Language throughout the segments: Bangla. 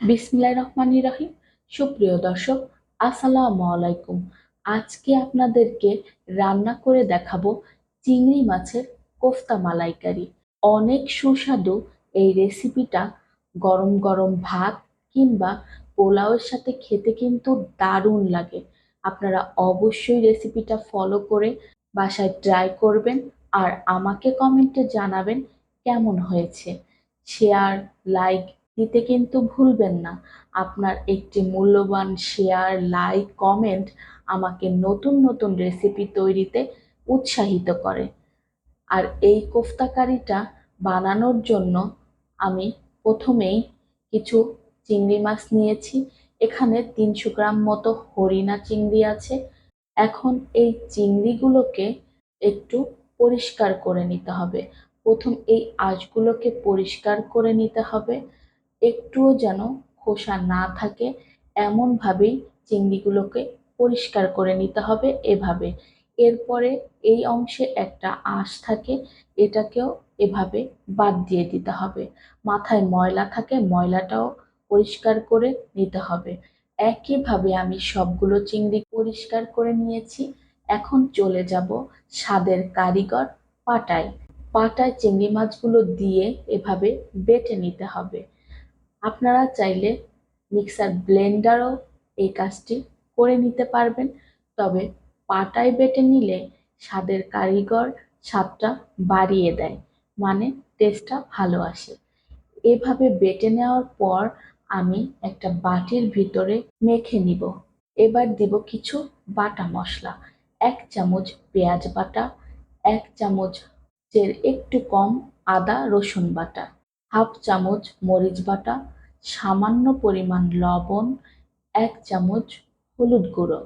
বিসমিল্লাহির রহমানির রহিম। সুপ্রিয় দর্শক, আসসালামু আলাইকুম। আজকে আপনাদেরকে রান্না করে দেখাবো চিংড়ি মাছের কোফতা মালাইকারি। অনেক সুস্বাদু এই রেসিপিটা। গরম গরম ভাত কিংবা পোলাওয়ের সাথে খেতে কিন্তু দারুণ লাগে। আপনারা অবশ্যই রেসিপিটা ফলো করে বাসায় ট্রাই করবেন আর আমাকে কমেন্টে জানাবেন কেমন হয়েছে। শেয়ার, লাইক দিতে কিন্তু ভুলবেন না। আপনার একটি মূল্যবান শেয়ার লাইক কমেন্ট আমাকে নতুন নতুন রেসিপি তৈরিতে উৎসাহিত করে। আর এই কোফতা কারিটা বানানোর জন্য আমি প্রথমেই কিছু চিংড়ি মাছ নিয়েছি। এখানে তিনশো গ্রাম মতো হরিণা চিংড়ি আছে। এখন এই চিংড়িগুলোকে একটু পরিষ্কার করে নিতে হবে। প্রথম এই আঁশগুলোকে পরিষ্কার করে নিতে হবে। একটুও যেন খোসা না থাকে, এমনভাবেই চিংড়িগুলোকে পরিষ্কার করে নিতে হবে এভাবে। এরপরে এই অংশে একটা আঁশ থাকে, এটাকেও এভাবে বাদ দিয়ে দিতে হবে। মাথায় ময়লা থাকে, ময়লাটাও পরিষ্কার করে নিতে হবে। একইভাবে আমি সবগুলো চিংড়ি পরিষ্কার করে নিয়েছি। এখন চলে যাব স্বাদের কারিগর পাটায়। পাটায় চিংড়ি মাছগুলো দিয়ে এভাবে বেটে নিতে হবে। আপনারা চাইলে মিক্সার ব্লেন্ডারও এই কাজটি করে নিতে পারবেন। তবে পাটায় বেটে নিলে স্বাদের কারিগর স্বাদটা বাড়িয়ে দেয় মানে টেস্টটা ভালো আসে। এভাবে বেটে নেওয়ার পর আমি একটা বাটির ভিতরে মেখে নিব। এবার দিব কিছু বাটা মশলা, এক চামচ পেঁয়াজ বাটা, এক চামচ এর একটু কম আদা রসুন বাটা। হাফ চামচ মরিচ বাটা, সামান্য পরিমাণ লবণ, এক চামচ হলুদ গুঁড়ো।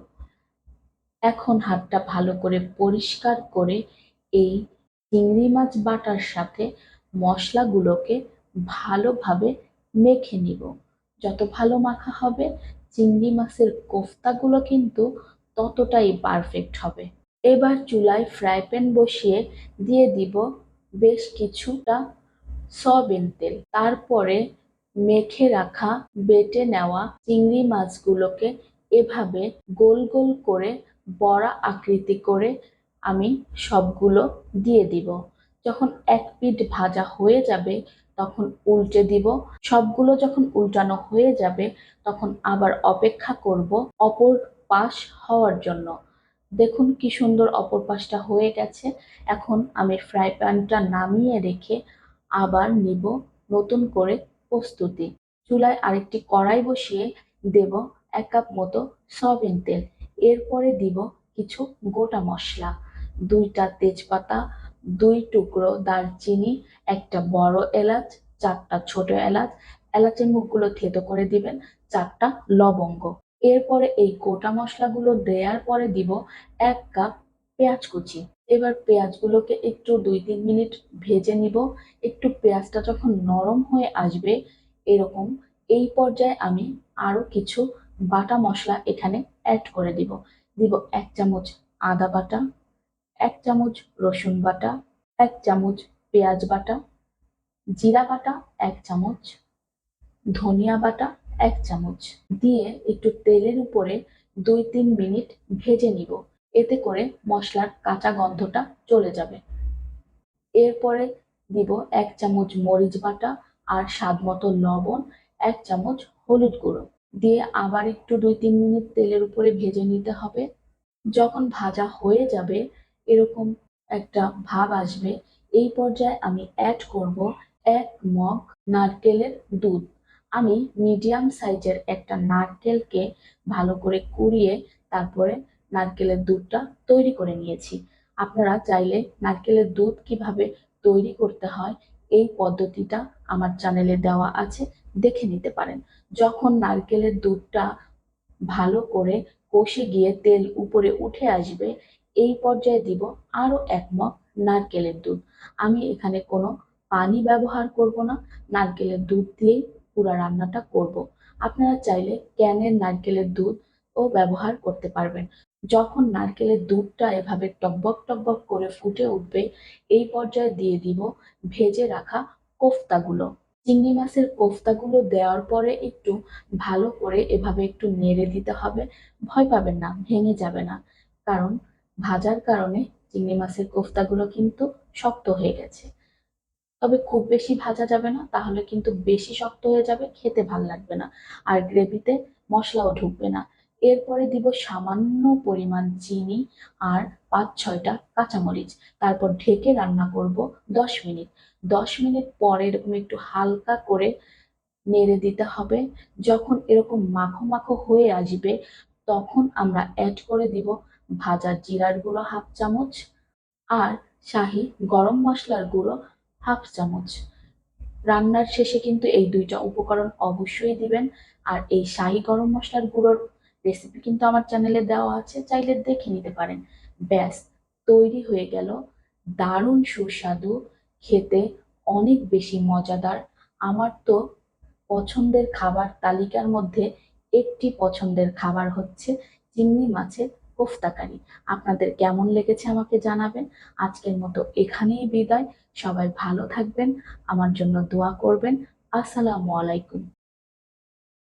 এখন হাতটা ভালো করে পরিষ্কার করে এই চিংড়ি মাছ বাটার সাথে মশলাগুলোকে ভালোভাবে মেখে নিব। যত ভালো মাখা হবে, চিংড়ি মাছের কোফতাগুলো কিন্তু ততটাই পারফেক্ট হবে। এবার চুলায় ফ্রাই প্যান বসিয়ে দিয়ে দিব বেশ কিছুটা সয়াবিন তেল। তারপরে মেখে রাখা বেটে নেওয়া চিংড়ি মাছগুলোকে এভাবে গোল গোল করে বড়া আকৃতি করে আমি সবগুলো দিয়ে দিব। যখন এক পিঠ ভাজা হয়ে যাবে, তখন উল্টে দিব। সবগুলো যখন উল্টানো হয়ে যাবে, তখন আবার অপেক্ষা করব অপর পাশ হওয়ার জন্য। দেখুন কি সুন্দর অপর পাশটা হয়ে গেছে। এখন আমি ফ্রাই প্যানটা নামিয়ে রেখে আবার নিব নতুন করে প্রস্তুতি। চুলায় আরেকটি কড়াই বসিয়ে দেব এক কাপ মতো সয়াবিন তেল। এরপরে দিব কিছু গোটা মশলা। দুইটা তেজপাতা, দুই টুকরো দারচিনি, একটা বড় এলাচ, চারটা ছোট এলাচ। এলাচের মুখগুলো থেতো করে দিবেন, চারটা লবঙ্গ। এরপরে এই গোটা মশলাগুলো দেওয়ার পরে দিব এক কাপ পেঁয়াজ কুচি। এবার পেঁয়াজগুলোকে একটু দুই তিন মিনিট ভেজে নিব। একটু পেঁয়াজটা যখন নরম হয়ে আসবে এরকম, এই পর্যায়ে আমি আরও কিছু বাটা মশলা এখানে অ্যাড করে দিব। দিব এক চামচ আদা বাটা, এক চামচ রসুন বাটা, এক চামচ পেঁয়াজ বাটা, জিরা বাটা, এক চামচ, ধনিয়া বাটা, এক চামচ। দিয়ে একটু তেলের উপরে দুই তিন মিনিট ভেজে নিব। এতে করে মশলার কাঁচা গন্ধটা চলে যাবে। এরপরে দিব এক চামচ মরিচ বাটা আর স্বাদ মতো লবণ, এক চামচ হলুদ গুঁড়ো। দিয়ে আবার একটু দুই তিন মিনিট তেলের উপরে ভেজে নিতে হবে। যখন ভাজা হয়ে যাবে, এরকম একটা ভাব আসবে। এই পর্যায়ে আমি অ্যাড করব এক মগ নারকেলের দুধ। আমি মিডিয়াম সাইজের একটা নারকেলকে ভালো করে কুড়িয়ে তারপরে নারকেলের দুধটা তৈরি করে নিয়েছি। আপনারা চাইলে নারকেলের দুধ কীভাবে তৈরি করতে হয়, এই পদ্ধতিটা আমার চ্যানেলে দেওয়া আছে, দেখে নিতে পারেন। যখন নারকেলের দুধটা ভালো করে কষে গিয়ে তেল উপরে উঠে আসবে, এই পর্যায়ে দিব আরও এক মগ নারকেলের দুধ। আমি এখানে কোনো পানি ব্যবহার করব না, নারকেলের দুধ দিয়েই পুরো রান্নাটা করব। আপনারা চাইলে ক্যানের নারকেলের দুধ ও ব্যবহার করতে পারবেন। যখন নারকেলের দুধটা এভাবে টকবক টকবক করে ফুটে উঠবে, এই পর্যায়ে দিয়ে দিব ভেজে রাখা কোফতাগুলো। চিংড়ি মাছের কোফতাগুলো দেওয়ার পরে একটু ভালো করে এভাবে একটু নেড়ে দিতে হবে। ভয় পাবেন না, ভেঙে যাবে না। কারণ ভাজার কারণে চিংড়ি মাছের কোফতাগুলো কিন্তু শক্ত হয়ে গেছে। তবে খুব বেশি ভাজা যাবে না, তাহলে কিন্তু বেশি শক্ত হয়ে যাবে, খেতে ভালো লাগবে না। আর গ্রেভিতে মশলাও ঢুকবে না। এরপরে দিব সামান্য পরিমাণ চিনি আর পাঁচ, ছয়টা কাঁচামরিচ। তারপর ঢেকে রান্না করব দশ মিনিট। দশ মিনিট পরে এরকম একটু হালকা করে নেড়ে দিতে হবে। যখন এরকম মাখো মাখো হয়ে আসবে, তখন আমরা অ্যাড করে দিব ভাজা জিরার গুঁড়ো হাফ চামচ আর শাহি গরম মশলার গুঁড়ো হাফ চামচ। রান্নার শেষে কিন্তু এই দুইটা উপকরণ অবশ্যই দিবেন। আর এই শাহি গরম মশলার গুঁড়োর রেসিপি কিন্তু আমার চ্যানেলে দেওয়া আছে, চাইলে দেখে নিতে পারেন। ব্যাস, তৈরি হয়ে গেল দারুণ সুস্বাদু, খেতে অনেক বেশি মজাদার। আমার তো পছন্দের খাবার তালিকার মধ্যে একটি পছন্দের খাবার হচ্ছে চিংড়ি মাছের কোফতাকারি আপনাদের কেমন লেগেছে আমাকে জানাবেন। আজকের মতো এখানেই বিদায়। সবাই ভালো থাকবেন, আমার জন্য দোয়া করবেন। আসসালামু আলাইকুম।